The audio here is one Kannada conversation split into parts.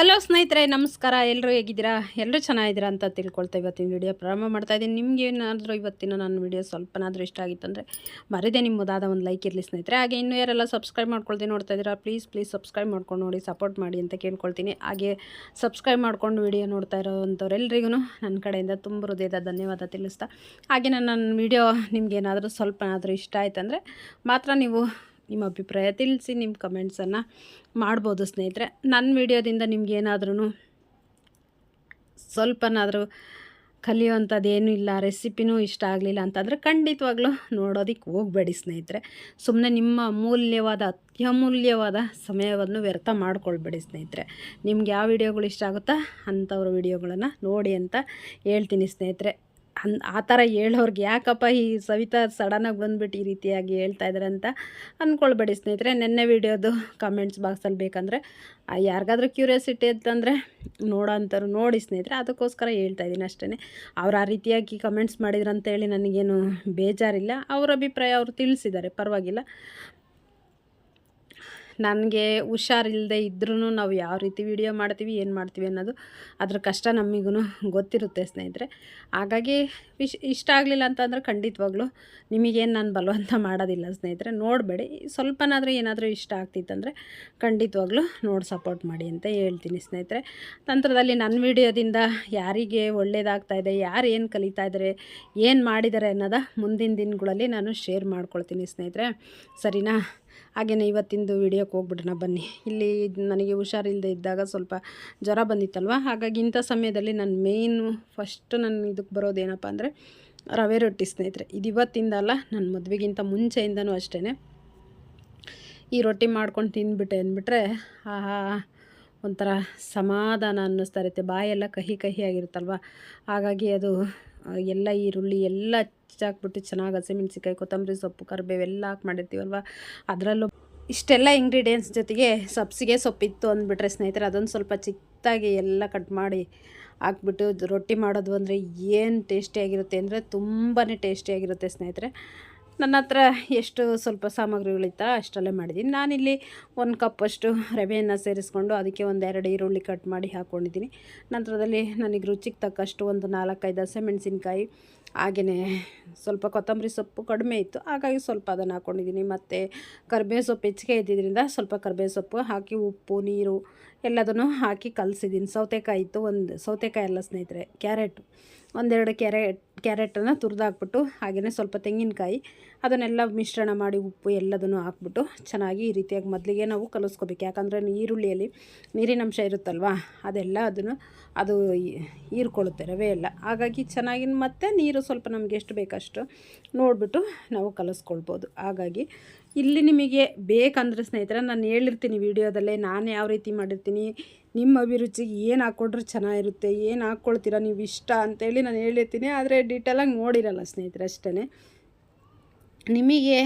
ಹಲೋ ಸ್ನೇಹಿತರೆ, ನಮಸ್ಕಾರ. ಎಲ್ಲರೂ ಹೇಗಿದ್ದೀರಾ? ಎಲ್ಲರೂ ಚೆನ್ನಾಗಿದ್ದೀರಾ ಅಂತ ತಿಳ್ಕೊಳ್ತಾ ಇವತ್ತಿನ ವಿಡಿಯೋ ಪ್ರಾರಂಭ ಮಾಡ್ತಾ ಇದ್ದೀನಿ. ನಿಮ್ಗೆ ಏನಾದರೂ ಇವತ್ತಿನ ನನ್ನ ವಿಡಿಯೋ ಸ್ವಲ್ಪನಾದರೂ ಇಷ್ಟ ಆಗಿತ್ತಂದರೆ ಮರದೇ ನಿಮ್ಮದಾದ ಒಂದು ಲೈಕ್ ಇರಲಿ ಸ್ನೇಹಿತರೆ. ಹಾಗೆ ಇನ್ನೂ ಯಾರೆಲ್ಲ ಸಬ್ಸ್ಕ್ರೈಬ್ ಮಾಡ್ಕೊಳ್ತೀನಿ ನೋಡ್ತಾ ಇದ್ದೀರಾ ಪ್ಲೀಸ್ ಪ್ಲೀಸ್ ಸಬ್ಸ್ಕ್ರೈಬ್ ಮಾಡ್ಕೊಂಡು ನೋಡಿ ಸಪೋರ್ಟ್ ಮಾಡಿ ಅಂತ ಕೇಳ್ಕೊಳ್ತೀನಿ. ಹಾಗೆ ಸಬ್ಸ್ಕ್ರೈಬ್ ಮಾಡ್ಕೊಂಡು ವಿಡಿಯೋ ನೋಡ್ತಾ ಇರೋವಂಥವ್ರೆಲ್ರಿಗೂ ನನ್ನ ಕಡೆಯಿಂದ ತುಂಬ ಹೃದಯದ ಧನ್ಯವಾದ ತಿಳಿಸ್ತಾ. ಹಾಗೆ ನನ್ನ ವಿಡಿಯೋ ನಿಮ್ಗೇನಾದರೂ ಸ್ವಲ್ಪನಾದರೂ ಇಷ್ಟ ಆಯ್ತಂದರೆ ಮಾತ್ರ ನೀವು ನಿಮ್ಮ ಅಭಿಪ್ರಾಯ ತಿಳಿಸಿ, ನಿಮ್ಮ ಕಮೆಂಟ್ಸನ್ನು ಮಾಡ್ಬೋದು ಸ್ನೇಹಿತರೆ. ನನ್ನ ವಿಡಿಯೋದಿಂದ ನಿಮ್ಗೇನಾದ್ರೂ ಸ್ವಲ್ಪನಾದರೂ ಕಲಿಯುವಂಥದ್ದು ಏನೂ ಇಲ್ಲ, ರೆಸಿಪಿನೂ ಇಷ್ಟ ಆಗಲಿಲ್ಲ ಅಂತಂದರೆ ಖಂಡಿತವಾಗ್ಲೂ ನೋಡೋದಕ್ಕೆ ಹೋಗಬೇಡಿ ಸ್ನೇಹಿತರೆ. ಸುಮ್ಮನೆ ನಿಮ್ಮ ಅಮೂಲ್ಯವಾದ, ಅತ್ಯಮೂಲ್ಯವಾದ ಸಮಯವನ್ನು ವ್ಯರ್ಥ ಮಾಡ್ಕೊಳ್ಬೇಡಿ ಸ್ನೇಹಿತರೆ. ನಿಮ್ಗೆ ಯಾವ ವಿಡಿಯೋಗಳು ಇಷ್ಟ ಆಗುತ್ತಾ ಅಂಥವ್ರ ವಿಡಿಯೋಗಳನ್ನು ನೋಡಿ ಅಂತ ಹೇಳ್ತೀನಿ ಸ್ನೇಹಿತರೆ. ಅನ್ ಆ ಥರ ಹೇಳೋರ್ಗೆ ಯಾಕಪ್ಪ ಈ ಸವಿತಾ ಸಡನ್ನಾಗಿ ಬಂದುಬಿಟ್ಟು ಈ ರೀತಿಯಾಗಿ ಹೇಳ್ತಾ ಇದ್ದಾರೆ ಅಂತ ಅಂದ್ಕೊಳ್ಬೇಡಿ ಸ್ನೇಹಿತರೆ. ನೆನ್ನೆ ವಿಡಿಯೋದು ಕಮೆಂಟ್ಸ್ ಬಾಕ್ಸಲ್ಲಿ ಬೇಕಂದರೆ ಯಾರಿಗಾದ್ರೂ ಕ್ಯೂರಿಯಾಸಿಟಿ ಅಂತಂದರೆ ನೋಡೋ ಅಂಥವ್ರು ನೋಡಿ ಸ್ನೇಹಿತರೆ. ಅದಕ್ಕೋಸ್ಕರ ಹೇಳ್ತಾ ಇದ್ದೀನಿ ಅಷ್ಟೇ ಅವ್ರು ಆ ರೀತಿಯಾಗಿ ಕಮೆಂಟ್ಸ್ ಮಾಡಿದ್ರು ಅಂತೇಳಿ ನನಗೇನು ಬೇಜಾರಿಲ್ಲ. ಅವ್ರ ಅಭಿಪ್ರಾಯ ಅವರು ತಿಳಿಸಿದ್ದಾರೆ. ಪರವಾಗಿಲ್ಲ. ನನಗೆ ಹುಷಾರಿಲ್ಲದೆ ಇದ್ರೂ ನಾವು ಯಾವ ರೀತಿ ವಿಡಿಯೋ ಮಾಡ್ತೀವಿ, ಏನು ಮಾಡ್ತೀವಿ ಅನ್ನೋದು ಅದ್ರ ಕಷ್ಟ ನಮಗೂ ಗೊತ್ತಿರುತ್ತೆ ಸ್ನೇಹಿತರೆ. ಹಾಗಾಗಿ ವಿಶ್, ಇಷ್ಟ ಆಗಲಿಲ್ಲ ಅಂತಂದರೆ ಖಂಡಿತವಾಗ್ಲೂ ನಿಮಗೇನು ನಾನು ಬಲವಂತ ಮಾಡೋದಿಲ್ಲ ಸ್ನೇಹಿತರೆ. ನೋಡಬೇಡಿ, ಸ್ವಲ್ಪನಾದರೂ ಏನಾದರೂ ಇಷ್ಟ ಆಗ್ತಿತ್ತಂದರೆ ಖಂಡಿತವಾಗ್ಲೂ ನೋಡಿ ಸಪೋರ್ಟ್ ಮಾಡಿ ಅಂತ ಹೇಳ್ತೀನಿ ಸ್ನೇಹಿತರೆ. ತಂತ್ರದಲ್ಲಿ ನನ್ನ ವಿಡಿಯೋದಿಂದ ಯಾರಿಗೆ ಒಳ್ಳೇದಾಗ್ತಾ ಇದೆ, ಯಾರು ಏನು ಕಲಿತಾ ಇದ್ದಾರೆ ಏನು ಮಾಡಿದ್ದಾರೆ ಅನ್ನೋದ ಮುಂದಿನ ದಿನಗಳಲ್ಲಿ ನಾನು ಶೇರ್ ಮಾಡ್ಕೊಳ್ತೀನಿ ಸ್ನೇಹಿತರೆ. ಸರಿನಾ? ಹಾಗೆಯೇ ಇವತ್ತಿಂದು ವಿಡಿಯೋಕ್ಕೆ ಹೋಗ್ಬಿಡೋಣ ಬನ್ನಿ. ಇಲ್ಲಿ ನನಗೆ ಹುಷಾರಿಲ್ಲದೆ ಇದ್ದಾಗ ಸ್ವಲ್ಪ ಜ್ವರ ಬಂದಿತ್ತಲ್ವ? ಹಾಗಾಗಿ ಇಂಥ ಸಮಯದಲ್ಲಿ ನಾನು ಮೇಯ್ನು ಫಸ್ಟ್ ನಾನು ಇದಕ್ಕೆ ಬರೋದೇನಪ್ಪ ಅಂದರೆ ರವೆ ರೊಟ್ಟಿ ಸ್ನೇಹಿತರೆ. ಇದು ಇವತ್ತಿಂದ ಅಲ್ಲ, ನನ್ನ ಮದುವೆಗಿಂತ ಮುಂಚೆಯಿಂದನೂ ಅಷ್ಟೇ ಈ ರೊಟ್ಟಿ ಮಾಡ್ಕೊಂಡು ತಿಂದ್ಬಿಟ್ಟೆ ಅಂದ್ಬಿಟ್ರೆ, ಆಹಾ, ಒಂಥರ ಸಮಾಧಾನ ಅನ್ನಿಸ್ತಾ ಇರುತ್ತೆ. ಬಾಯೆಲ್ಲ ಕಹಿ ಕಹಿ ಆಗಿರುತ್ತಲ್ವ? ಹಾಗಾಗಿ ಅದು ಎಲ್ಲ ಈರುಳ್ಳಿ ಎಲ್ಲ ಹಚ್ಚಾಕ್ಬಿಟ್ಟು ಚೆನ್ನಾಗಿ ಹಸಿಮೆಣ್ಸಿಕಾಯಿ ಕೊತ್ತಂಬರಿ ಸೊಪ್ಪು, ಕರಿಬೇವು ಎಲ್ಲ ಹಾಕಿ ಮಾಡಿರ್ತೀವಲ್ವ? ಅದರಲ್ಲೂ ಇಷ್ಟೆಲ್ಲ ಇಂಗ್ರೀಡಿಯೆಂಟ್ಸ್ ಜೊತೆಗೆ ಸಬ್ಸಿಗೆ ಸೊಪ್ಪಿತ್ತು ಅಂದ್ಬಿಟ್ರೆ ಸ್ನೇಹಿತರೆ, ಅದೊಂದು ಸ್ವಲ್ಪ ಚಿಕ್ಕದಾಗಿ ಎಲ್ಲ ಕಟ್ ಮಾಡಿ ಹಾಕ್ಬಿಟ್ಟು ರೊಟ್ಟಿ ಮಾಡೋದು ಅಂದರೆ ಏನು ಟೇಸ್ಟಿಯಾಗಿರುತ್ತೆ ಅಂದರೆ ತುಂಬಾ ಟೇಸ್ಟಿಯಾಗಿರುತ್ತೆ ಸ್ನೇಹಿತರೆ. ನನ್ನ ಹತ್ರ ಎಷ್ಟು ಸ್ವಲ್ಪ ಸಾಮಗ್ರಿಗಳಿತ್ತ ಅಷ್ಟಲ್ಲೇ ಮಾಡಿದ್ದೀನಿ. ನಾನಿಲ್ಲಿ ಒಂದು ಕಪ್ಪಷ್ಟು ರವೆಯನ್ನು ಸೇರಿಸ್ಕೊಂಡು ಅದಕ್ಕೆ ಒಂದೆರಡು ಈರುಳ್ಳಿ ಕಟ್ ಮಾಡಿ ಹಾಕ್ಕೊಂಡಿದ್ದೀನಿ ನಂತರದಲ್ಲಿ ನನಗೆ ರುಚಿಗೆ ತಕ್ಕಷ್ಟು ಒಂದು ನಾಲ್ಕೈದು ಹಸಿಮೆಣಸಿನ್ಕಾಯಿ, ಹಾಗೆಯೇ ಸ್ವಲ್ಪ ಕೊತ್ತಂಬರಿ ಸೊಪ್ಪು ಕಡಿಮೆ ಇತ್ತು. ಹಾಗಾಗಿ ಸ್ವಲ್ಪ ಅದನ್ನು ಹಾಕ್ಕೊಂಡಿದ್ದೀನಿ ಮತ್ತು ಕರಿಬೇವು ಸೊಪ್ಪು ಹೆಚ್ಚಿಗೆ ಇದ್ದಿದ್ದರಿಂದ ಸ್ವಲ್ಪ ಕರಿಬೇವು ಸೊಪ್ಪು ಹಾಕಿ ಉಪ್ಪು, ನೀರು ಎಲ್ಲದನ್ನು ಹಾಕಿ ಕಲಸಿದ್ದೀನಿ ಸೌತೆಕಾಯಿ ಇತ್ತು ಒಂದು, ಸೌತೆಕಾಯಿ ಎಲ್ಲ ಸ್ನೇಹಿತರೆ, ಕ್ಯಾರೆಟು. ಒಂದೆರಡು ಕ್ಯಾರೆಟ್ ಕ್ಯಾರೆಟನ್ನು ತುರಿದಾಕ್ಬಿಟ್ಟು ಹಾಗೆಯೇ ಸ್ವಲ್ಪ ತೆಂಗಿನಕಾಯಿ, ಅದನ್ನೆಲ್ಲ ಮಿಶ್ರಣ ಮಾಡಿ ಉಪ್ಪು ಎಲ್ಲದನ್ನು ಹಾಕ್ಬಿಟ್ಟು ಚೆನ್ನಾಗಿ ಈ ರೀತಿಯಾಗಿ ಮೊದಲಿಗೆ ನಾವು ಕಲಿಸ್ಕೋಬೇಕು. ಯಾಕಂದರೆ ಈರುಳ್ಳಿಯಲ್ಲಿ ನೀರಿನಂಶ ಇರುತ್ತಲ್ವ, ಅದೆಲ್ಲ ಅದನ್ನು ಅದು ಹೀರ್ಕೊಳ್ಳುತ್ತೆ, ರವೆ ಎಲ್ಲ. ಹಾಗಾಗಿ ಚೆನ್ನಾಗಿ ಮತ್ತೆ ನೀರು ಸ್ವಲ್ಪ ನಮಗೆ ಎಷ್ಟು ಬೇಕಷ್ಟು ನೋಡಿಬಿಟ್ಟು ನಾವು ಕಲಿಸ್ಕೊಳ್ಬೋದು. ಹಾಗಾಗಿ ಇಲ್ಲಿ ನಿಮಗೆ ಬೇಕಂದ್ರೆ ಸ್ನೇಹಿತರೆ, ನಾನು ಹೇಳಿರ್ತೀನಿ ವಿಡಿಯೋದಲ್ಲೇ, ನಾನು ಯಾವ ರೀತಿ ಮಾಡಿರ್ತೀನಿ, ನಿಮ್ಮ ಅಭಿರುಚಿಗೆ ಏನು ಹಾಕ್ಕೊಟ್ರೆ ಚೆನ್ನಾಗಿರುತ್ತೆ, ಏನು ಹಾಕ್ಕೊಳ್ತೀರಾ, ನೀವು ಇಷ್ಟ ಅಂತೇಳಿ ನಾನು ಹೇಳಿರ್ತೀನಿ, ಆದರೆ ಡೀಟೇಲಾಗಿ ನೋಡಿರಲ್ಲ ಸ್ನೇಹಿತರೆ ಅಷ್ಟೇ ನಿಮಗೆ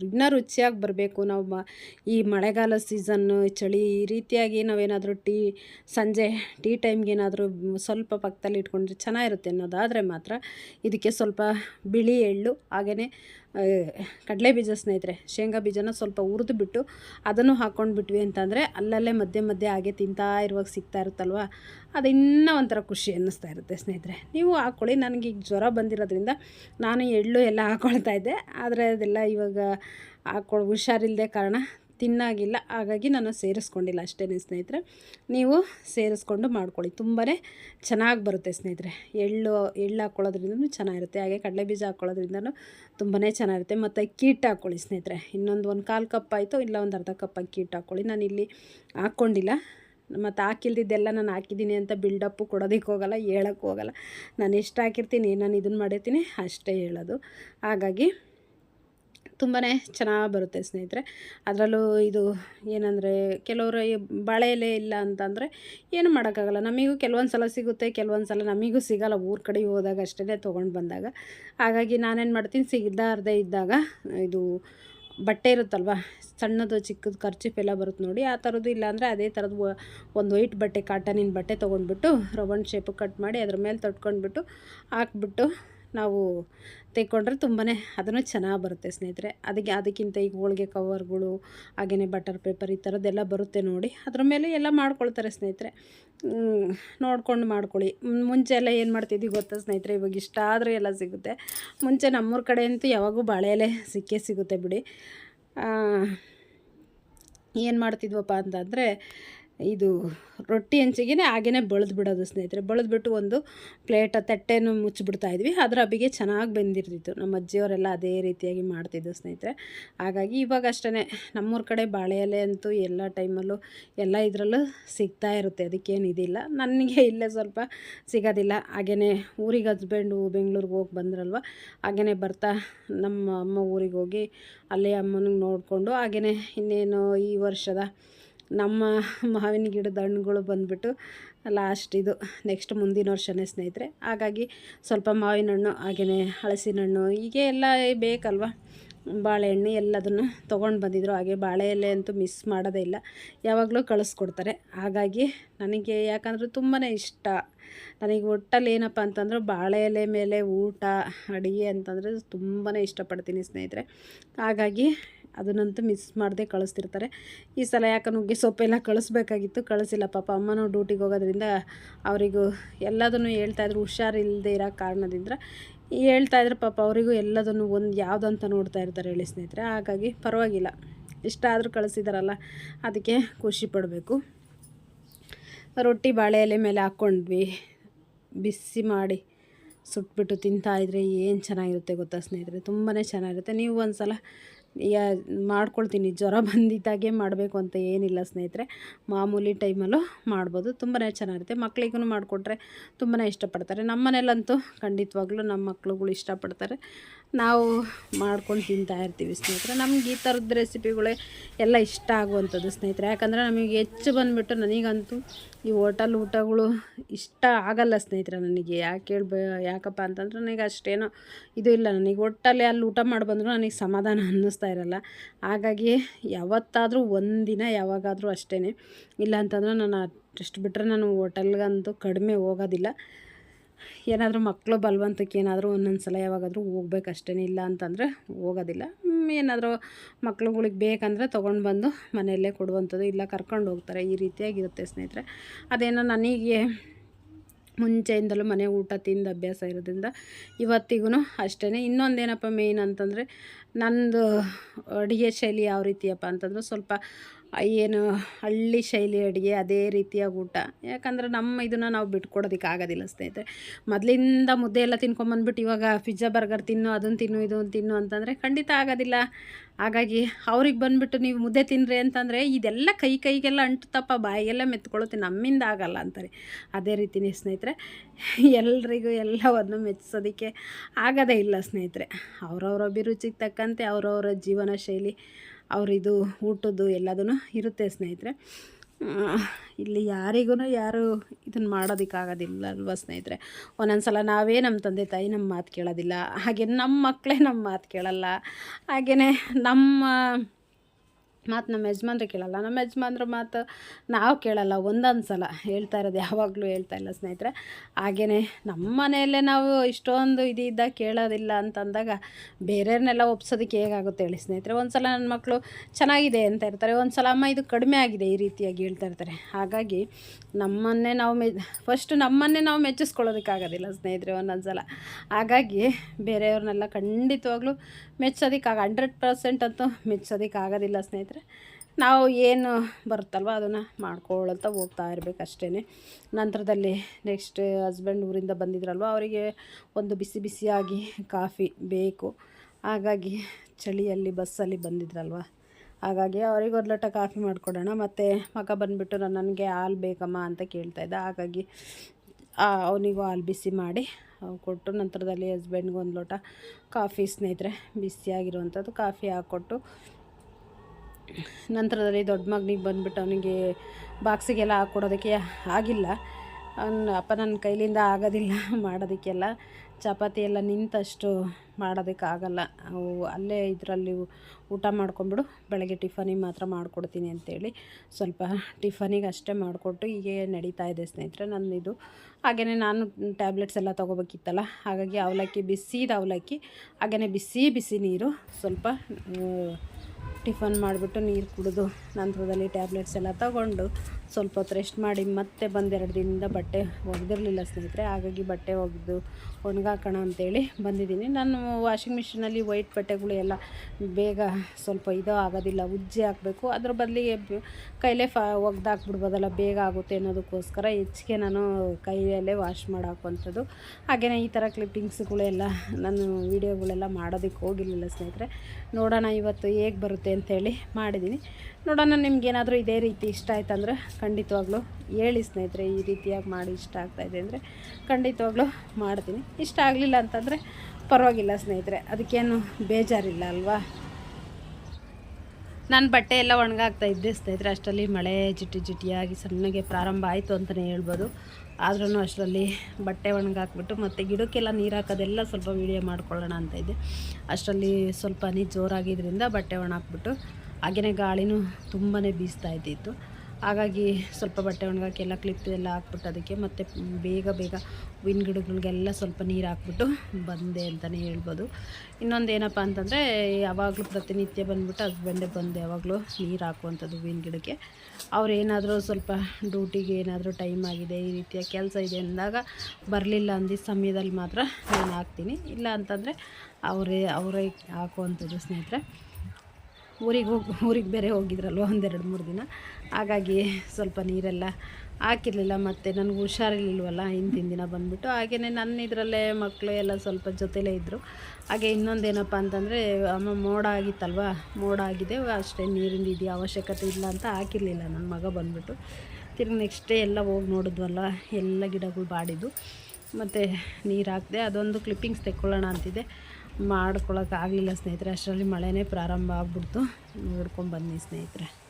ಇನ್ನೂ ರುಚಿಯಾಗಿ ಬರಬೇಕು, ನಾವು ಮ, ಈ ಮಳೆಗಾಲ ಸೀಸನ್ನು ಚಳಿ, ಈ ರೀತಿಯಾಗಿ ನಾವೇನಾದರೂ ಟೀ, ಸಂಜೆ ಟೀ ಟೈಮ್ಗೆ ಏನಾದರೂ ಸ್ವಲ್ಪ ಪಕ್ಕದಲ್ಲಿ ಇಟ್ಕೊಂಡ್ರೆ ಚೆನ್ನಾಗಿರುತ್ತೆ ಅನ್ನೋದಾದರೆ ಮಾತ್ರ ಇದಕ್ಕೆ ಸ್ವಲ್ಪ ಬಿಳಿ ಎಳ್ಳು ಹಾಗೆಯೇ ಕಡಲೆ ಬೀಜ ಸ್ನೇಹಿತರೆ, ಶೇಂಗಾ ಬೀಜನ ಸ್ವಲ್ಪ ಹುರಿದು ಬಿಟ್ಟು ಅದನ್ನು ಹಾಕ್ಕೊಂಡು ಬಿಟ್ವಿ ಅಂತಂದರೆ ಅಲ್ಲಲ್ಲೇ ಮಧ್ಯೆ ಮಧ್ಯೆ ಹಾಗೆ ತಿಂತಾ ಇರುವಾಗ ಸಿಗ್ತಾ ಇರುತ್ತಲ್ವ? ಅದು ಇನ್ನೂ ಒಂಥರ ಖುಷಿ ಅನ್ನಿಸ್ತಾ ಇರುತ್ತೆ ಸ್ನೇಹಿತರೆ. ನೀವು ಹಾಕ್ಕೊಳ್ಳಿ, ನನಗೆ ಈಗ ಜ್ವರ ಬಂದಿರೋದ್ರಿಂದ ನಾನು ಎಳ್ಳು ಎಲ್ಲ ಹಾಕ್ಕೊಳ್ತಾ ಇದ್ದೆ, ಆದರೆ ಅದೆಲ್ಲ ಇವಾಗ ಹಾಕ್ಕೊಳ್ಳೋ ಹುಷಾರಿಲ್ಲದೆ ಕಾರಣ ತಿನ್ನಾಗಿಲ್ಲ, ಹಾಗಾಗಿ ನಾನು ಸೇರಿಸ್ಕೊಂಡಿಲ್ಲ ಅಷ್ಟೇ ಸ್ನೇಹಿತರೆ. ನೀವು ಸೇರಿಸ್ಕೊಂಡು ಮಾಡ್ಕೊಳ್ಳಿ. ತುಂಬಾ ಚೆನ್ನಾಗಿ ಬರುತ್ತೆ ಸ್ನೇಹಿತರೆ. ಎಳ್ಳು ಎಳ್ಳು ಹಾಕ್ಕೊಳ್ಳೋದ್ರಿಂದ ಚೆನ್ನಾಗಿರುತ್ತೆ, ಹಾಗೆ ಕಡಲೆ ಬೀಜ ಹಾಕ್ಕೊಳ್ಳೋದ್ರಿಂದ ತುಂಬಾ ಚೆನ್ನಾಗಿರುತ್ತೆ. ಮತ್ತು ಕೀಟ್ ಹಾಕ್ಕೊಳ್ಳಿ ಸ್ನೇಹಿತರೆ. ಇನ್ನೊಂದು ಒಂದು ಕಾಲು ಕಪ್ ಆಯಿತು, ಇಲ್ಲ ಒಂದು ಅರ್ಧ ಕಪ್ ಕೀಟ್ ಹಾಕ್ಕೊಳ್ಳಿ ನಾನು ಇಲ್ಲಿ ಹಾಕ್ಕೊಂಡಿಲ್ಲ ಮತ್ತು ಹಾಕಿಲ್ದಿದ್ದೆಲ್ಲ ನಾನು ಹಾಕಿದ್ದೀನಿ ಅಂತ ಬಿಲ್ಡಪ್ಪು ಕೊಡೋದಕ್ಕೆ ಹೋಗಲ್ಲ ಹೇಳೋಕ್ಕೆ ಹೋಗಲ್ಲ. ನಾನು ಎಷ್ಟು ಹಾಕಿರ್ತೀನಿ ನಾನು ಇದನ್ನು ಮಾಡಿರ್ತೀನಿ ಅಷ್ಟೇ ಹೇಳೋದು. ಹಾಗಾಗಿ ತುಂಬಾ ಚೆನ್ನಾಗಿ ಬರುತ್ತೆ ಸ್ನೇಹಿತರೆ. ಅದರಲ್ಲೂ ಇದು ಏನಂದರೆ ಕೆಲವರು ಬಾಳೆ ಇಲ್ಲ ಅಂತಂದರೆ ಏನು ಮಾಡೋಕ್ಕಾಗಲ್ಲ. ನಮಗೂ ಕೆಲವೊಂದು ಸಲ ಸಿಗುತ್ತೆ, ಕೆಲವೊಂದು ಸಲ ನಮಗೂ ಸಿಗೋಲ್ಲ ಊರ ಕಡೆ ಹೋದಾಗ ಅಷ್ಟೇ ತೊಗೊಂಡು ಬಂದಾಗ. ಹಾಗಾಗಿ ನಾನೇನು ಮಾಡ್ತೀನಿ ಸಿಗದಾರ್ದೇ ಇದ್ದಾಗ ಇದು ಬಟ್ಟೆ ಇರುತ್ತಲ್ವ, ಸಣ್ಣದು ಚಿಕ್ಕದು ಖರ್ಚಿಪ್ ಎಲ್ಲ ಬರುತ್ತೆ ನೋಡಿ, ಆ ಥರದ್ದು ಇಲ್ಲಾಂದರೆ ಅದೇ ಥರದ್ದು ಒಂದು ವೈಟ್ ಬಟ್ಟೆ ಕಾಟನಿನ ಬಟ್ಟೆ ತೊಗೊಂಡ್ಬಿಟ್ಟು ರೌಂಡ್ ಶೇಪ್ ಕಟ್ ಮಾಡಿ ಅದ್ರ ಮೇಲೆ ತೊಟ್ಕೊಂಡ್ಬಿಟ್ಟು ಹಾಕ್ಬಿಟ್ಟು ನಾವು ತೆಕ್ಕೊಂಡ್ರೆ ತುಂಬಾ ಅದನ್ನು ಚೆನ್ನಾಗಿ ಬರುತ್ತೆ ಸ್ನೇಹಿತರೆ. ಅದಕ್ಕೆ ಅದಕ್ಕಿಂತ ಈಗ ಹೋಳಿಗೆ ಕವರ್ಗಳು ಹಾಗೆಯೇ ಬಟರ್ ಪೇಪರ್ ಈ ಥರದ್ದೆಲ್ಲ ಬರುತ್ತೆ ನೋಡಿ. ಅದ್ರ ಮೇಲೆ ಎಲ್ಲ ಮಾಡ್ಕೊಳ್ತಾರೆ ಸ್ನೇಹಿತರೆ. ನೋಡ್ಕೊಂಡು ಮಾಡ್ಕೊಳ್ಳಿ. ಮುಂಚೆ ಎಲ್ಲ ಏನು ಮಾಡ್ತಿದ್ವಿ ಗೊತ್ತಾ ಸ್ನೇಹಿತರೆ? ಇವಾಗ ಇಷ್ಟ ಆದರೆ ಎಲ್ಲ ಸಿಗುತ್ತೆ. ಮುಂಚೆ ನಮ್ಮೂರ ಕಡೆ ಅಂತೂ ಯಾವಾಗೂ ಬಾಳೆ ಸಿಕ್ಕೇ ಸಿಗುತ್ತೆ ಬಿಡಿ. ಏನು ಮಾಡ್ತಿದ್ವಪ್ಪ ಅಂತಂದರೆ ಇದು ರೊಟ್ಟಿ ಹಂಚಿಗೆ ಹಾಗೇ ಬಳ್ದು ಬಿಡೋದು ಸ್ನೇಹಿತರೆ. ಬಳ್ದ್ಬಿಟ್ಟು ಒಂದು ಪ್ಲೇಟ್ ತಟ್ಟೆನೂ ಮುಚ್ಚಿಬಿಡ್ತಾ ಇದ್ವಿ. ಅದರ ಅಬಿಗೆ ಚೆನ್ನಾಗಿ ಬೆಂದಿರ್ತಿತ್ತು. ನಮ್ಮ ಅಜ್ಜಿಯವರೆಲ್ಲ ಅದೇ ರೀತಿಯಾಗಿ ಮಾಡ್ತಿದ್ದು ಸ್ನೇಹಿತರೆ. ಹಾಗಾಗಿ ಇವಾಗ ಅಷ್ಟೇ ನಮ್ಮೂರ ಕಡೆ ಬಾಳೆ ಎಲೆ ಅಂತೂ ಎಲ್ಲ ಟೈಮಲ್ಲೂ ಎಲ್ಲ ಇದರಲ್ಲೂ ಸಿಗ್ತಾ ಇರುತ್ತೆ. ಅದಕ್ಕೇನು ಇದಿಲ್ಲ. ನನಗೆ ಇಲ್ಲೇ ಸ್ವಲ್ಪ ಸಿಗೋದಿಲ್ಲ. ಹಾಗೆಯೇ ಊರಿಗೆ ಹಸ್ಬೆಂಡು ಬೆಂಗಳೂರಿಗೆ ಹೋಗಿ ಬಂದ್ರಲ್ವ? ಹಾಗೆಯೇ ಬರ್ತಾ ನಮ್ಮ ಅಮ್ಮ ಊರಿಗೆ ಹೋಗಿ ಅಲ್ಲೇ ಅಮ್ಮನಿಗೆ ನೋಡಿಕೊಂಡು ಹಾಗೆಯೇ ಇನ್ನೇನು ಈ ವರ್ಷದ ನಮ್ಮ ಮಾವಿನ ಗಿಡದ ಹಣ್ಣುಗಳು ಬಂದ್ಬಿಟ್ಟು ಲಾಸ್ಟ್ ಇದು ನೆಕ್ಸ್ಟ್ ಮುಂದಿನ ವರ್ಷನೇ ಸ್ನೇಹಿತರೆ. ಹಾಗಾಗಿ ಸ್ವಲ್ಪ ಮಾವಿನ ಹಣ್ಣು ಹಾಗೆಯೇ ಹಳಸಿನ ಹಣ್ಣು, ಹೀಗೆ ಎಲ್ಲ ಬೇಕಲ್ವ? ಬಾಳೆಹಣ್ಣು ಎಲ್ಲದನ್ನು ತೊಗೊಂಡು ಬಂದಿದ್ರು. ಹಾಗೆ ಬಾಳೆ ಎಲೆ ಅಂತೂ ಮಿಸ್ ಮಾಡೋದೇ ಇಲ್ಲ. ಯಾವಾಗಲೂ ಕಳಿಸ್ಕೊಡ್ತಾರೆ. ಹಾಗಾಗಿ ನನಗೆ ಯಾಕಂದರೆ ತುಂಬಾ ಇಷ್ಟ. ನನಗೆ ಒಟ್ಟಲ್ಲಿ ಏನಪ್ಪ ಅಂತಂದ್ರೆ ಬಾಳೆ ಎಲೆ ಮೇಲೆ ಊಟ, ಅಡುಗೆ ಅಂತಂದರೆ ತುಂಬಾ ಇಷ್ಟಪಡ್ತೀನಿ ಸ್ನೇಹಿತರೆ. ಹಾಗಾಗಿ ಅದನ್ನಂತೂ ಮಿಸ್ ಮಾಡದೆ ಕಳಿಸ್ತಿರ್ತಾರೆ. ಈ ಸಲ ಯಾಕೆ ನುಗ್ಗೆ ಸೊಪ್ಪೆಲ್ಲ ಕಳಿಸ್ಬೇಕಾಗಿತ್ತು. ಕಳಿಸಿಲ್ಲ ಪಾಪ ಅಮ್ಮನೂ ಡ್ಯೂಟಿಗೆ ಹೋಗೋದ್ರಿಂದ ಅವರಿಗೂ ಎಲ್ಲದನ್ನು ಹೇಳ್ತಾಯಿದ್ರು ಹುಷಾರಿಲ್ಲದೆ ಇರೋ ಕಾರಣದಿಂದ ಹೇಳ್ತಾಯಿದ್ರು ಪಾಪ ಅವರಿಗೂ ಎಲ್ಲದನ್ನು ಒಂದು ಯಾವುದಂತ ನೋಡ್ತಾ ಇರ್ತಾರೆ ಹೇಳಿ ಸ್ನೇಹಿತರೆ. ಹಾಗಾಗಿ ಪರವಾಗಿಲ್ಲ. ಇಷ್ಟ ಆದರೂ ಕಳಿಸಿದಾರಲ್ಲ, ಅದಕ್ಕೆ ಖುಷಿ ಪಡಬೇಕು. ರೊಟ್ಟಿ ಬಾಳೆ ಎಲೆ ಮೇಲೆ ಹಾಕ್ಕೊಂಡ್ವಿ ಬಿಸಿ ಮಾಡಿ ಸುಟ್ಬಿಟ್ಟು ತಿಂತಾಯಿದ್ರೆ ಏನು ಚೆನ್ನಾಗಿರುತ್ತೆ ಗೊತ್ತಾ ಸ್ನೇಹಿತರೆ? ತುಂಬಾ ಚೆನ್ನಾಗಿರುತ್ತೆ. ನೀವು ಒಂದು ಸಲ ಯಾ, ಮಾಡ್ಕೊಳ್ತೀನಿ. ಜ್ವರ ಬಂದಿದ್ದಾಗೆ ಮಾಡಬೇಕು ಅಂತ ಏನಿಲ್ಲ ಸ್ನೇಹಿತರೆ. ಮಾಮೂಲಿ ಟೈಮಲ್ಲೂ ಮಾಡ್ಬೋದು. ತುಂಬಾ ಚೆನ್ನಾಗಿರುತ್ತೆ. ಮಕ್ಳಿಗೂ ಮಾಡಿಕೊಟ್ರೆ ತುಂಬಾ ಇಷ್ಟಪಡ್ತಾರೆ. ನಮ್ಮ ಮನೇಲಂತೂ ಖಂಡಿತವಾಗ್ಲೂ ನಮ್ಮ ಮಕ್ಳುಗಳು ಇಷ್ಟಪಡ್ತಾರೆ. ನಾವು ಮಾಡ್ಕೊಂಡು ತಿಂತಾ ಇರ್ತೀವಿ ಸ್ನೇಹಿತರೆ. ನಮ್ಗೆ ಈ ಥರದ ರೆಸಿಪಿಗಳೇ ಎಲ್ಲ ಇಷ್ಟ ಆಗುವಂಥದ್ದು ಸ್ನೇಹಿತರೆ. ಯಾಕಂದರೆ ನಮಗೆ ಹೆಚ್ಚು ಬಂದುಬಿಟ್ಟು ನನಗಂತೂ ಈ ಹೋಟಲ್ ಊಟಗಳು ಇಷ್ಟ ಆಗಲ್ಲ ಸ್ನೇಹಿತರೆ ನನಗೆ. ಯಾಕೆ ಹೇಳ್ಬ, ಯಾಕಪ್ಪ ಅಂತಂದ್ರೆ ನನಗೆ ಅಷ್ಟೇನೋ ಇದು ಇಲ್ಲ. ನನಗೆ ಒಟ್ಟಲ್ಲಿ ಅಲ್ಲಿ ಊಟ ಮಾಡಿ ಬಂದರೂ ನನಗೆ ಸಮಾಧಾನ ಅನ್ನಿಸ್ತಾ ಇರಲ್ಲ. ಹಾಗಾಗಿ ಯಾವತ್ತಾದರೂ ಒಂದಿನ ಯಾವಾಗಾದರೂ ಅಷ್ಟೇ ಇಲ್ಲ ಅಂತಂದ್ರೆ ನಾನು ಅಷ್ಟು ಬಿಟ್ಟರೆ ನಾನು ಹೋಟೆಲ್ಗಂತೂ ಕಡಿಮೆ ಹೋಗೋದಿಲ್ಲ. ಏನಾದರೂ ಮಕ್ಕಳು ಬಲವಂತಕ್ಕೆ ಏನಾದರೂ ಒಂದೊಂದು ಸಲ ಯಾವಾಗಾದರೂ ಹೋಗ್ಬೇಕಷ್ಟೇ ಇಲ್ಲ ಅಂತಂದರೆ ಹೋಗೋದಿಲ್ಲ. ಏನಾದರೂ ಮಕ್ಳುಗಳಿಗೆ ಬೇಕಂದರೆ ತೊಗೊಂಡು ಬಂದು ಮನೆಯಲ್ಲೇ ಕೊಡುವಂಥದ್ದು. ಇಲ್ಲ ಕರ್ಕೊಂಡು ಹೋಗ್ತಾರೆ. ಈ ರೀತಿಯಾಗಿರುತ್ತೆ ಸ್ನೇಹಿತರೆ. ಅದೇನೋ ನನಗೆ ಮುಂಚೆಯಿಂದಲೂ ಮನೆ ಊಟ ತಿಂದು ಅಭ್ಯಾಸ ಇರೋದ್ರಿಂದ ಇವತ್ತಿಗೂ ಅಷ್ಟೇ ಇನ್ನೊಂದೇನಪ್ಪ ಮೇಯ್ನ್ ಅಂತಂದರೆ ನಂದು ಅಡುಗೆ ಶೈಲಿ ಯಾವ ರೀತಿಯಪ್ಪ ಅಂತಂದ್ರೆ ಸ್ವಲ್ಪ ಏನು ಹಳ್ಳಿ ಶೈಲಿ ಅಡುಗೆ ಅದೇ ರೀತಿಯ ಊಟ. ಯಾಕಂದರೆ ನಮ್ಮ ಇದನ್ನು ನಾವು ಬಿಟ್ಕೊಡೋದಕ್ಕೆ ಆಗೋದಿಲ್ಲ ಸ್ನೇಹಿತರೆ. ಮೊದಲಿಂದ ಮುದ್ದೆ ಎಲ್ಲ ತಿನ್ಕೊಂಬಂದ್ಬಿಟ್ಟು ಇವಾಗ ಪಿಜ್ಜಾ ಬರ್ಗರ್ ತಿನ್ನು ಅದನ್ನು ತಿನ್ನು ಇದನ್ನು ತಿನ್ನು ಅಂತಂದರೆ ಖಂಡಿತ ಆಗೋದಿಲ್ಲ. ಹಾಗಾಗಿ ಅವ್ರಿಗೆ ಬಂದುಬಿಟ್ಟು ನೀವು ಮುದ್ದೆ ತಿನ್ನಿರಿ ಅಂತಂದರೆ ಇದೆಲ್ಲ ಕೈ ಕೈಗೆಲ್ಲ ಅಂಟುತ್ತಪ್ಪ ಬಾಯಿಗೆಲ್ಲ ಮೆತ್ಕೊಳ್ಳುತ್ತೆ ನಮ್ಮಿಂದ ಆಗಲ್ಲ ಅಂತಾರೆ. ಅದೇ ರೀತಿನೇ ಸ್ನೇಹಿತರೆ, ಎಲ್ರಿಗೂ ಎಲ್ಲವನ್ನು ಮೆಚ್ಚಿಸೋದಕ್ಕೆ ಆಗೋದೇ ಇಲ್ಲ ಸ್ನೇಹಿತರೆ. ಅವರವ್ರ ಅಭಿರುಚಿಗೆ ತಕ್ಕಂತೆ ಅವರವರ ಜೀವನ ಶೈಲಿ ಅವರಿದು ಊಟದ್ದು ಎಲ್ಲದೂ ಇರುತ್ತೆ ಸ್ನೇಹಿತರೆ. ಇಲ್ಲಿ ಯಾರಿಗೂ ಯಾರು ಇದನ್ನು ಮಾಡೋದಕ್ಕಾಗೋದಿಲ್ಲ ಅಲ್ವಾ ಸ್ನೇಹಿತರೆ. ಒಂದೊಂದು ಸಲ ನಾವೇ ನಮ್ಮ ತಂದೆ ತಾಯಿ ನಮ್ಮ ಮಾತು ಕೇಳೋದಿಲ್ಲ. ಹಾಗೆ ನಮ್ಮ ಮಕ್ಕಳೇ ನಮ್ಮ ಮಾತು ಕೇಳಲ್ಲ. ಹಾಗೆಯೇ ನಮ್ಮ ಮಾತು ನಮ್ಮ ಯಜಮಾನ್ರು ಕೇಳಲ್ಲ. ನಮ್ಮ ಯಜಮಾನ್ರ ಮಾತು ನಾವು ಕೇಳಲ್ಲ ಒಂದೊಂದು ಸಲ ಹೇಳ್ತಾ ಇರೋದು ಯಾವಾಗಲೂ ಹೇಳ್ತಾ ಇಲ್ಲ ಸ್ನೇಹಿತರೆ. ಹಾಗೆಯೇ ನಮ್ಮ ಮನೆಯಲ್ಲೇ ನಾವು ಇಷ್ಟೊಂದು ಇದು ಇದ್ದಾಗ ಕೇಳೋದಿಲ್ಲ ಅಂತಂದಾಗ ಬೇರೆಯವ್ರನ್ನೆಲ್ಲ ಒಪ್ಸೋದಕ್ಕೆ ಹೇಗಾಗುತ್ತೆ ಹೇಳಿ ಸ್ನೇಹಿತರೆ. ಒಂದು ಸಲ ನನ್ನ ಮಕ್ಕಳು ಚೆನ್ನಾಗಿದೆ ಅಂತ ಇರ್ತಾರೆ ಒಂದು ಸಲ ಅಮ್ಮ ಇದು ಕಡಿಮೆ ಆಗಿದೆ ಈ ರೀತಿಯಾಗಿ ಹೇಳ್ತಾ ಇರ್ತಾರೆ. ಹಾಗಾಗಿ ನಮ್ಮನ್ನೇ ನಾವು ಮೆ ಫಸ್ಟು ನಮ್ಮನ್ನೇ ನಾವು ಮೆಚ್ಚಿಸ್ಕೊಳ್ಳೋದಕ್ಕಾಗೋದಿಲ್ಲ ಸ್ನೇಹಿತರೆ ಒಂದೊಂದು ಸಲ ಹಾಗಾಗಿ ಬೇರೆಯವ್ರನ್ನೆಲ್ಲ ಖಂಡಿತವಾಗ್ಲೂ ಮೆಚ್ಚೋದಕ್ಕಾಗ ಹಂಡ್ರೆಡ್ ಪರ್ಸೆಂಟ್ ಅಂತೂ ಮೆಚ್ಚೋದಕ್ಕಾಗೋದಿಲ್ಲ ಸ್ನೇಹಿತರೆ. ನಾವು ಏನು ಬರುತ್ತಲ್ವ ಅದನ್ನು ಮಾಡ್ಕೊಳ್ತಾ ಹೋಗ್ತಾ ಇರಬೇಕು ಅಷ್ಟೇ ನಂತರದಲ್ಲಿ ನೆಕ್ಸ್ಟ್ ಹಸ್ಬೆಂಡ್ ಊರಿಂದ ಬಂದಿದ್ರಲ್ವ, ಅವರಿಗೆ ಒಂದು ಬಿಸಿ ಬಿಸಿಯಾಗಿ ಕಾಫಿ ಬೇಕು. ಹಾಗಾಗಿ ಚಳಿಯಲ್ಲಿ ಬಸ್ಸಲ್ಲಿ ಬಂದಿದ್ರಲ್ವ. ಹಾಗಾಗಿ ಅವ್ರಿಗೆ ಒಂದು ಲೋಟ ಕಾಫಿ ಮಾಡಿಕೊಡೋಣ, ಮತ್ತು ಮಗ ಬಂದುಬಿಟ್ಟು ನನಗೆ ಹಾಲು ಬೇಕಮ್ಮ ಅಂತ ಕೇಳ್ತಾ ಇದ್ದ. ಹಾಗಾಗಿ ಅವನಿಗೂ ಹಾಲು ಬಿಸಿ ಮಾಡಿ ಕೊಟ್ಟು ನಂತರದಲ್ಲಿ ಹಸ್ಬೆಂಡ್ಗೆ ಒಂದು ಲೋಟ ಕಾಫಿ ಸ್ನೇಹಿತರೆ ಬಿಸಿಯಾಗಿರುವಂಥದ್ದು ಕಾಫಿ ಹಾಕ್ಕೊಟ್ಟು ನಂತರದಲ್ಲಿ ದೊಡ್ಡ ಮಗನಿಗೆ ಬಂದುಬಿಟ್ಟು ಅವನಿಗೆ ಬಾಕ್ಸಿಗೆಲ್ಲ ಹಾಕ್ಕೊಡೋದಕ್ಕೆ ಆಗಿಲ್ಲ. ಅವ್ನು ಅಪ್ಪ ನನ್ನ ಕೈಲಿಂದ ಆಗೋದಿಲ್ಲ, ಮಾಡೋದಕ್ಕೆಲ್ಲ. ಚಪಾತಿ ಎಲ್ಲ ನಿಂತಷ್ಟು ಮಾಡೋದಕ್ಕಾಗಲ್ಲ. ಅವು ಅಲ್ಲೇ ಇದರಲ್ಲಿ ಊಟ ಮಾಡ್ಕೊಂಬಿಡು ಬೆಳಗ್ಗೆ ಟಿಫನಿಗೆ ಮಾತ್ರ ಮಾಡಿಕೊಡ್ತೀನಿ ಅಂತೇಳಿ ಸ್ವಲ್ಪ ಟಿಫನಿಗೆ ಅಷ್ಟೇ ಮಾಡಿಕೊಟ್ಟು ಹೀಗೆ ನಡೀತಾ ಇದೆ ಸ್ನೇಹಿತರೆ ನನ್ನ ಇದು ಹಾಗೆಯೇ ನಾನು ಟ್ಯಾಬ್ಲೆಟ್ಸ್ ಎಲ್ಲ ತೊಗೋಬೇಕಿತ್ತಲ್ಲ, ಹಾಗಾಗಿ ಅವಲಕ್ಕಿ, ಬಿಸಿದ ಅವಲಕ್ಕಿ ಹಾಗೆಯೇ ಬಿಸಿ ಬಿಸಿ ನೀರು ಸ್ವಲ್ಪ ಟಿಫನ್ ಮಾಡಿಬಿಟ್ಟು ನೀರು ಕುಡಿದು ನಂತರದಲ್ಲಿ ಟ್ಯಾಬ್ಲೆಟ್ಸ್ ಎಲ್ಲ ತಗೊಂಡು ಸ್ವಲ್ಪ ಹೊತ್ತು ರೆಸ್ಟ್ ಮಾಡಿ ಮತ್ತೆ ಬಂದು ಎರಡು ದಿನದಿಂದ ಬಟ್ಟೆ ಒಗೆದಿರಲಿಲ್ಲ ಸ್ನೇಹಿತರೆ, ಹಾಗಾಗಿ ಬಟ್ಟೆ ಒಗೆದು ಒಣಗಾಕೋಣ ಅಂತೇಳಿ ಬಂದಿದ್ದೀನಿ. ನಾನು ವಾಷಿಂಗ್ ಮಿಷಿನಲ್ಲಿ ವೈಟ್ ಬಟ್ಟೆಗಳು ಎಲ್ಲ ಬೇಗ ಸ್ವಲ್ಪ ಇದು ಆಗೋದಿಲ್ಲ, ಉಜ್ಜಿ ಹಾಕಬೇಕು. ಅದ್ರ ಬದಲಿಗೆ ಕೈಲೇ ಫಾ ಒಗ್ದಾಕ್ಬಿಡ್ಬೋದಲ್ಲ, ಬೇಗ ಆಗುತ್ತೆ ಅನ್ನೋದಕ್ಕೋಸ್ಕರ ಹೆಚ್ಚಿಗೆ ನಾನು ಕೈಯಲ್ಲೇ ವಾಶ್ ಮಾಡಾಕುವಂಥದ್ದು. ಹಾಗೆಯೇ ಈ ಥರ ಕ್ಲಿಪ್ಪಿಂಗ್ಸ್ಗಳೆಲ್ಲ ನಾನು ವೀಡಿಯೋಗಳೆಲ್ಲ ಮಾಡೋದಕ್ಕೆ ಹೋಗಿರಲಿಲ್ಲ ಸ್ನೇಹಿತರೆ. ನೋಡೋಣ ಇವತ್ತು ಹೇಗೆ ಬರುತ್ತೆ ಅಂತೇಳಿ ಮಾಡಿದ್ದೀನಿ. ನೋಡೋಣ ನಿಮ್ಗೇನಾದರೂ ಇದೇ ರೀತಿ ಇಷ್ಟ ಆಯ್ತಂದ್ರೆ ಖಂಡಿತವಾಗ್ಲೂ ಹೇಳಿ ಸ್ನೇಹಿತರೆ, ಈ ರೀತಿಯಾಗಿ ಮಾಡಿ ಇಷ್ಟ ಆಗ್ತಾಯಿದೆ ಅಂದರೆ ಖಂಡಿತವಾಗ್ಲೂ ಮಾಡ್ತೀನಿ. ಇಷ್ಟ ಆಗಲಿಲ್ಲ ಅಂತಂದರೆ ಪರವಾಗಿಲ್ಲ ಸ್ನೇಹಿತರೆ, ಅದಕ್ಕೇನು ಬೇಜಾರಿಲ್ಲ ಅಲ್ವಾ? ನಾನು ಬಟ್ಟೆ ಎಲ್ಲ ಒಣಗಾಗ್ತಾ ಇದ್ದೆ ಸ್ನೇಹಿತರೆ, ಅಷ್ಟರಲ್ಲಿ ಮಳೆ ಜಿಟಿ ಜಿಟಿಯಾಗಿ ಸಣ್ಣಗೆ ಪ್ರಾರಂಭ ಆಯಿತು ಅಂತಲೇ ಹೇಳ್ಬೋದು. ಆದ್ರೂ ಅಷ್ಟರಲ್ಲಿ ಬಟ್ಟೆ ಒಣಗಾಕ್ಬಿಟ್ಟು ಮತ್ತು ಗಿಡಕ್ಕೆಲ್ಲ ನೀರು ಹಾಕೋದೆಲ್ಲ ಸ್ವಲ್ಪ ವೀಡಿಯೋ ಮಾಡ್ಕೊಳ್ಳೋಣ ಅಂತ ಇದ್ದೆ. ಅಷ್ಟರಲ್ಲಿ ಸ್ವಲ್ಪ ನೀರು ಜೋರಾಗಿದ್ದರಿಂದ ಬಟ್ಟೆ ಒಣಹಾಕ್ಬಿಟ್ಟು ಹಾಗೆಯೇ ಗಾಳಿನೂ ತುಂಬಾ ಬೀಸ್ತಾ ಇದ್ದಿತ್ತು. ಹಾಗಾಗಿ ಸ್ವಲ್ಪ ಬಟ್ಟೆ ಒಣಗಾಕೆಲ್ಲ ಕ್ಲಿಪ್ ಎಲ್ಲ ಹಾಕ್ಬಿಟ್ಟು ಅದಕ್ಕೆ ಮತ್ತು ಬೇಗ ಬೇಗ ಹೂವಿನ ಗಿಡಗಳಿಗೆಲ್ಲ ಸ್ವಲ್ಪ ನೀರು ಹಾಕ್ಬಿಟ್ಟು ಬಂದೆ ಅಂತಲೇ ಹೇಳ್ಬೋದು. ಇನ್ನೊಂದು ಏನಪ್ಪ ಅಂತಂದರೆ ಯಾವಾಗಲೂ ಪ್ರತಿನಿತ್ಯ ಬಂದ್ಬಿಟ್ಟು ಹಸ್ಬೆಂಡೇ ಬಂದು ಯಾವಾಗಲೂ ನೀರು ಹಾಕುವಂಥದ್ದು ಹೂವಿನ ಗಿಡಕ್ಕೆ. ಅವ್ರೇನಾದರೂ ಸ್ವಲ್ಪ ಡ್ಯೂಟಿಗೆ ಏನಾದರೂ ಟೈಮ್ ಆಗಿದೆ, ಈ ರೀತಿಯ ಕೆಲಸ ಇದೆ ಅಂದಾಗ ಬರಲಿಲ್ಲ ಅಂದಿದ್ದ ಸಮಯದಲ್ಲಿ ಮಾತ್ರ ನಾನು ಹಾಕ್ತೀನಿ. ಇಲ್ಲ ಅಂತಂದರೆ ಅವರೇ ಅವರೇ ಹಾಕುವಂಥದ್ದು ಸ್ನೇಹಿತರೆ. ಊರಿಗೆ ಹೋಗಿ ಊರಿಗೆ ಬೇರೆ ಹೋಗಿದ್ರಲ್ವ ಒಂದೆರಡು ಮೂರು ದಿನ. ಹಾಗಾಗಿ ಸ್ವಲ್ಪ ನೀರೆಲ್ಲ ಹಾಕಿರಲಿಲ್ಲ, ಮತ್ತು ನನಗೆ ಹುಷಾರಿರ್ಲಿಲ್ವಲ್ಲ ಹಿಂದಿನ ದಿನ ಬಂದುಬಿಟ್ಟು. ಹಾಗೇ ನನ್ನ ಇದರಲ್ಲೇ ಮಕ್ಕಳು ಎಲ್ಲ ಸ್ವಲ್ಪ ಜೊತೆಲೇ ಇದ್ದರು ಹಾಗೆ ಇನ್ನೊಂದೇನಪ್ಪ ಅಂತಂದರೆ, ಅಮ್ಮ ಮೋಡ ಆಗಿತ್ತಲ್ವ? ಮೋಡ ಆಗಿದೆ, ಅಷ್ಟೇ ನೀರಿಂದ ಇದೆಯಾ, ಅವಶ್ಯಕತೆ ಇಲ್ಲ ಅಂತ ಹಾಕಿರಲಿಲ್ಲ ನನ್ನ ಮಗ ಬಂದುಬಿಟ್ಟು. ತಿರ್ಗಿ ನೆಕ್ಸ್ಟ್ ಡೇ ಎಲ್ಲ ಹೋಗಿ ನೋಡಿದ್ವಲ್ಲ, ಎಲ್ಲ ಗಿಡಗಳು ಬಾಡಿದ್ದು. ಮತ್ತು ನೀರು ಹಾಕಿದೆ ಅದೊಂದು ಕ್ಲಿಪ್ಪಿಂಗ್ಸ್ ತೆಕ್ಕೊಳ್ಳೋಣ ಅಂತಿದೆ ಮಾಡ್ಕೊಳಕ್ಕೆ ಆಗಲಿಲ್ಲ ಸ್ನೇಹಿತರೆ. ಅಷ್ಟರಲ್ಲಿ ಮಳೆನೇ ಪ್ರಾರಂಭ ಆಗ್ಬಿಡ್ತು. ನೋಡ್ಕೊಂಡು ಬನ್ನಿ ಸ್ನೇಹಿತರೆ.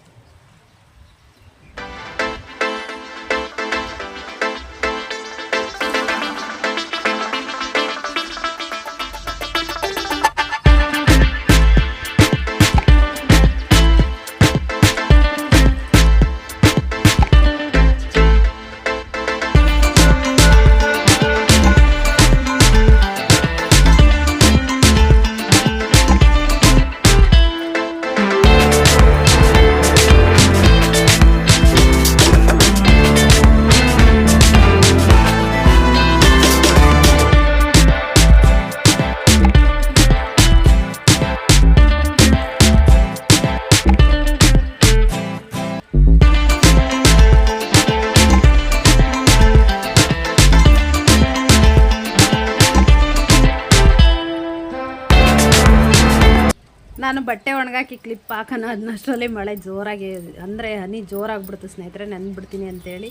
ನಾನು ಬಟ್ಟೆ ಒಣಗಾಕಿ ಕ್ಲಿಪ್ ಹಾಕೋಣ ಅದನ್ನಷ್ಟರಲ್ಲಿ ಮಳೆ ಜೋರಾಗಿ ಅಂದರೆ ಹನಿ ಜೋರಾಗ್ಬಿಡ್ತು ಸ್ನೇಹಿತರೆ ನೆನ್ಬಿಡ್ತೀನಿ ಅಂತೇಳಿ.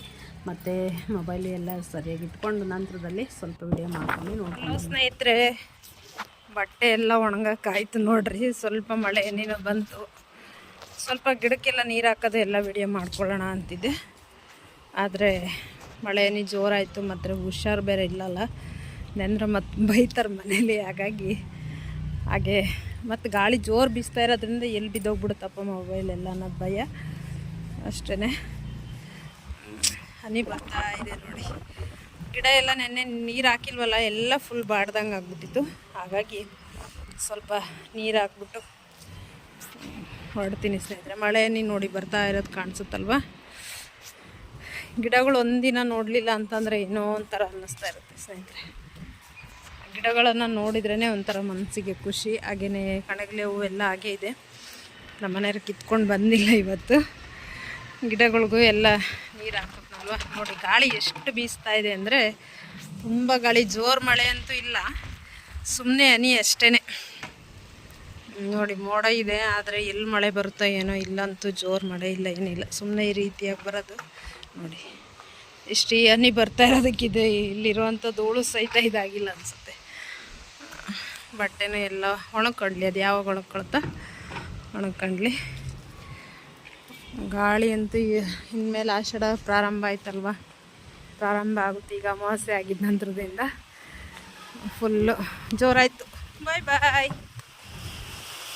ಮತ್ತು ಮೊಬೈಲ್ ಎಲ್ಲ ಸರಿಯಾಗಿ ಇಟ್ಕೊಂಡು ನಂತರದಲ್ಲಿ ಸ್ವಲ್ಪ ವಿಡಿಯೋ ಮಾಡ್ಕೊಂಡು ನೋಡ್ಕೊಂಡು ಸ್ನೇಹಿತರೆ ಬಟ್ಟೆ ಎಲ್ಲ ಒಣಗಾಕಾಯ್ತು ನೋಡ್ರಿ ಸ್ವಲ್ಪ ಮಳೆ ಏನೇನೋ ಬಂತು. ಸ್ವಲ್ಪ ಗಿಡಕ್ಕೆಲ್ಲ ನೀರು ಹಾಕೋದು ಎಲ್ಲ ವಿಡಿಯೋ ಮಾಡ್ಕೊಳ್ಳೋಣ ಅಂತಿದ್ದೆ. ಆದರೆ ಮಳೆ ಏನಿ ಜೋರಾಯಿತು ಮತ್ತು ಹುಷಾರು ಬೇರೆ ಇಲ್ಲಲ್ಲ. ನೆಂದ್ರೆ ಮತ್ತು ಬೈತಾರೆ ಮನೇಲಿ ಹಾಗಾಗಿ ಹಾಗೆ ಮತ್ತು ಗಾಳಿ ಜೋರು ಬೀಸ್ತಾ ಇರೋದ್ರಿಂದ ಎಲ್ಲಿ ಬಿದ್ದೋಗ್ಬಿಡುತ್ತಪ್ಪ ಮೊಬೈಲ್ ಎಲ್ಲ ಅನ್ನೋದು ಭಯ. ಅಷ್ಟೇ ಹನಿ ಬರ್ತಾ ಇದೆ ನೋಡಿ. ಗಿಡ ಎಲ್ಲ ನೆನ್ನೆ ನೀರು ಹಾಕಿಲ್ವಲ್ಲ, ಎಲ್ಲ ಫುಲ್ ಬಾಡ್ದಂಗೆ ಆಗ್ಬಿಟ್ಟಿತ್ತು. ಹಾಗಾಗಿ ಸ್ವಲ್ಪ ನೀರು ಹಾಕ್ಬಿಟ್ಟು ಹೊಡ್ತೀನಿ ಸ್ನೇಹಿತರೆ. ಮಳೆ ನೀನು ನೋಡಿ ಬರ್ತಾ ಇರೋದು ಕಾಣಿಸುತ್ತಲ್ವ? ಗಿಡಗಳು ಒಂದಿನ ನೋಡಲಿಲ್ಲ ಅಂತಂದರೆ ಏನೋ ಒಂಥರ ಅನ್ನಿಸ್ತಾ ಇರುತ್ತೆ ಸ್ನೇಹಿತರೆ. ಗಿಡಗಳನ್ನು ನೋಡಿದ್ರೇ ಒಂಥರ ಮನಸ್ಸಿಗೆ ಖುಷಿ. ಹಾಗೆಯೇ ಕಣಗಲೆ ಹೂವು ಎಲ್ಲ ಹಾಗೇ ಇದೆ. ನಮ್ಮ ಮನೆಯವ್ರಿಗೆ ಕಿತ್ಕೊಂಡು ಬಂದಿಲ್ಲ ಇವತ್ತು. ಗಿಡಗಳಿಗೂ ಎಲ್ಲ ನೀರು ಹಾಕೋದ್ನಲ್ವ ನೋಡಿ, ಗಾಳಿ ಎಷ್ಟು ಬೀಸ್ತಾ ಇದೆ ಅಂದರೆ ತುಂಬ ಗಾಳಿ, ಜೋರು ಮಳೆ ಅಂತೂ ಇಲ್ಲ. ಸುಮ್ಮನೆ ಹನಿ ಅಷ್ಟೇ ನೋಡಿ, ಮೋಡ ಇದೆ, ಆದರೆ ಎಲ್ಲಿ ಮಳೆ ಬರುತ್ತೋ ಏನೋ ಇಲ್ಲಂತೂ ಜೋರು ಮಳೆ ಇಲ್ಲ, ಏನಿಲ್ಲ. ಸುಮ್ಮನೆ ಈ ರೀತಿಯಾಗಿ ಬರೋದು. ನೋಡಿ ಇಷ್ಟು ಈ ಹನಿ ಬರ್ತಾ ಇರೋದಕ್ಕಿದೆ. ಇಲ್ಲಿರುವಂಥ ಧೂಳು ಸಹಿತ ಇದಾಗಿಲ್ಲ ಅನಿಸುತ್ತೆ. ಬಟ್ಟೆನೂ ಎಲ್ಲ ಒಣಕೊಂಡ್ಲಿ ಅದು ಯಾವಾಗ ಒಣಕೊಳ್ತಾ? ಒಣಕೊಂಡ್ಲಿ ಗಾಳಿ ಅಂತೂ ಇನ್ಮೇಲೆ ಆಷಾಢ ಪ್ರಾರಂಭ ಆಯ್ತಲ್ವ? ಪ್ರಾರಂಭ ಆಗುತ್ತೆ ಈಗ ಅಮಾವಾಸ್ಯೆ ಆಗಿದ್ದ ನಂತರದಿಂದ. ಫುಲ್ಲು ಜೋರಾಯಿತು. ಬಾಯ್ ಬಾಯ್